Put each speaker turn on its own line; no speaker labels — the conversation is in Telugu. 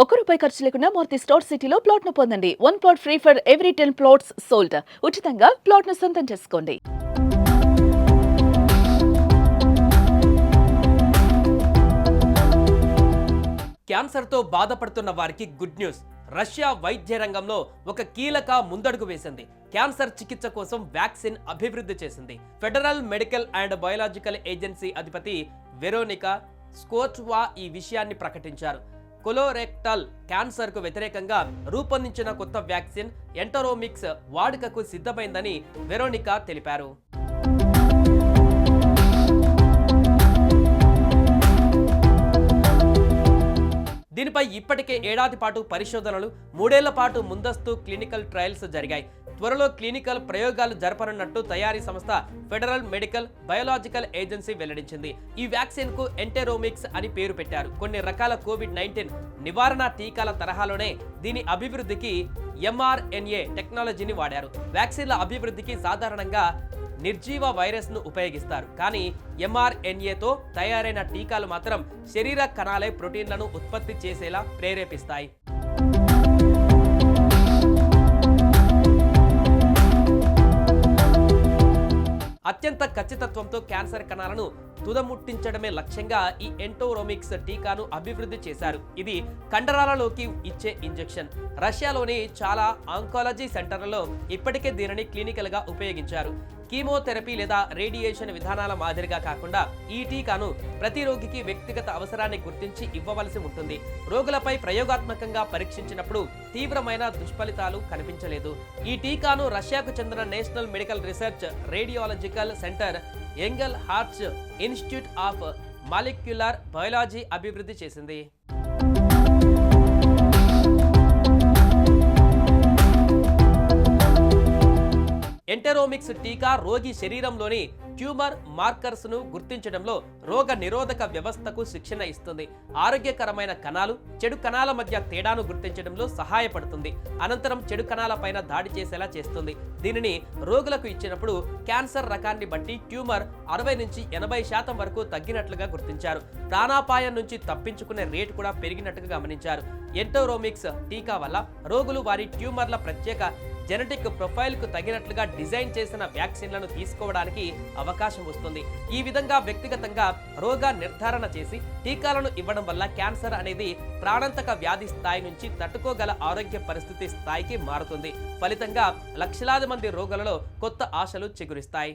ఒక్క రూపాయి ఖర్చు లేకుండా మూర్తి స్టోర్ సిటీలో ప్లాట్ను పొందండి. One plot free for every ten plots sold ఉచితంగా ప్లాట్ను సొంతం చేసుకోండి.
క్యాన్సర్తో బాధపడుతున్న వారికి గుడ్ న్యూస్. రష్యా వైద్య రంగంలో ఒక కీలక ముందడుగు వేసింది. క్యాన్సర్ చికిత్స కోసం వ్యాక్సిన్ అభివృద్ధి చేసింది. Federal medical and biological agency అధిపతి వెరోనికా స్కోట్వా ఈ విషయాన్ని ప్రకటించారు. కొలోరెక్టల్ క్యాన్సర్కు వ్యతిరేకంగా రూపొందించిన కొత్త వ్యాక్సిన్ ఎంటరోమిక్స్ వాడుకకు సిద్ధమైందని వెరోనికా తెలిపారు. దీనిపై ఇప్పటికే ఏడాది పాటు పరిశోధనలు మూడేళ్ళ పాటు ముందస్తు క్లినికల్ ట్రయల్స్ జరిగాయి. త్వరలో క్లినికల్ ప్రయోగాలు జరపనున్నట్టు తయారీ సంస్థ ఫెడరల్ మెడికల్ బయోలాజికల్ ఏజెన్సీ వెల్లడించింది. ఈ వ్యాక్సిన్కు ఎంటెరోమిక్స్ అని పేరు పెట్టారు. కొన్ని రకాల కోవిడ్ నైన్టీన్ నివారణ టీకాల తరహాలోనే దీని అభివృద్ధికి ఎంఆర్ఎన్ఏ టెక్నాలజీని వాడారు. వ్యాక్సిన్ల అభివృద్ధికి సాధారణంగా నిర్జీవ వైరస్ను ఉపయోగిస్తారు. కానీ ఎంఆర్ఎన్ఏతో తయారైన టీకాలు మాత్రం శరీర కణాలే ప్రోటీన్లను ఉత్పత్తి చేసేలా ప్రేరేపిస్తాయి. అత్యంత ఖచ్చితత్వంతో క్యాన్సర్ కణాలను తుదముట్టించడమే లక్ష్యంగా ఈ ఎంటోరోమిక్స్ టీకాను అభివృద్ధి చేశారు. ఇది కండరాలలోకి ఇచ్చే ఇంజెక్షన్. రష్యాలోని చాలా ఆంకాలజీ సెంటర్లలో ఇప్పటికే దీనిని క్లినికల్గా ఉపయోగించారు. కీమోథెరపీ లేదా రేడియేషన్ విధానాల మాదిరిగా కాకుండా ఈ టీకాను ప్రతి రోగికి వ్యక్తిగత అవసరాన్ని గుర్తించి ఇవ్వవలసి ఉంటుంది. రోగులపై ప్రయోగాత్మకంగా పరీక్షించినప్పుడు తీవ్రమైన దుష్ఫలితాలు కనిపించలేదు. ఈ టీకాను రష్యాకు చెందిన national medical research radiological centre Engelhardt institute of molecular biology అభివృద్ధి చేసింది. ఎంటెరోమిక్స్ టీకా రోగి శరీరంలోని ట్యూమర్ మార్కర్స్ను గుర్తించడంలో రోగ నిరోధక వ్యవస్థకు శిక్షణ ఇస్తుంది. ఆరోగ్యకరమైన కణాలు చెడు కణాల మధ్య తేడాను గుర్తించడంలో సహాయపడుతుంది. అనంతరం చెడు కణాల పైన దాడి చేసేలా చేస్తుంది. దీనిని రోగులకు ఇచ్చినప్పుడు క్యాన్సర్ రకాన్ని బట్టి ట్యూమర్ అరవై నుంచి ఎనభై శాతం వరకు తగ్గినట్లుగా గుర్తించారు. ప్రాణాపాయం నుంచి తప్పించుకునే రేటు కూడా పెరిగినట్టుగా గమనించారు. ఎంటోరోమిక్స్ టీకా వల్ల రోగులు వారి ట్యూమర్ల ప్రత్యేక జెనెటిక్ ప్రొఫైల్కు తగినట్లుగా డిజైన్ చేసిన వ్యాక్సిన్లను తీసుకోవడానికి అవకాశం వస్తుంది. ఈ విధంగా వ్యక్తిగతంగా రోగ నిర్ధారణ చేసి టీకాలను ఇవ్వడం వల్ల క్యాన్సర్ అనేది ప్రాణాంతక వ్యాధి స్థాయి నుంచి తట్టుకోగల ఆరోగ్య పరిస్థితి స్థాయికి మారుతుంది. ఫలితంగా లక్షలాది మంది రోగులలో కొత్త ఆశలు చిగురిస్తాయి.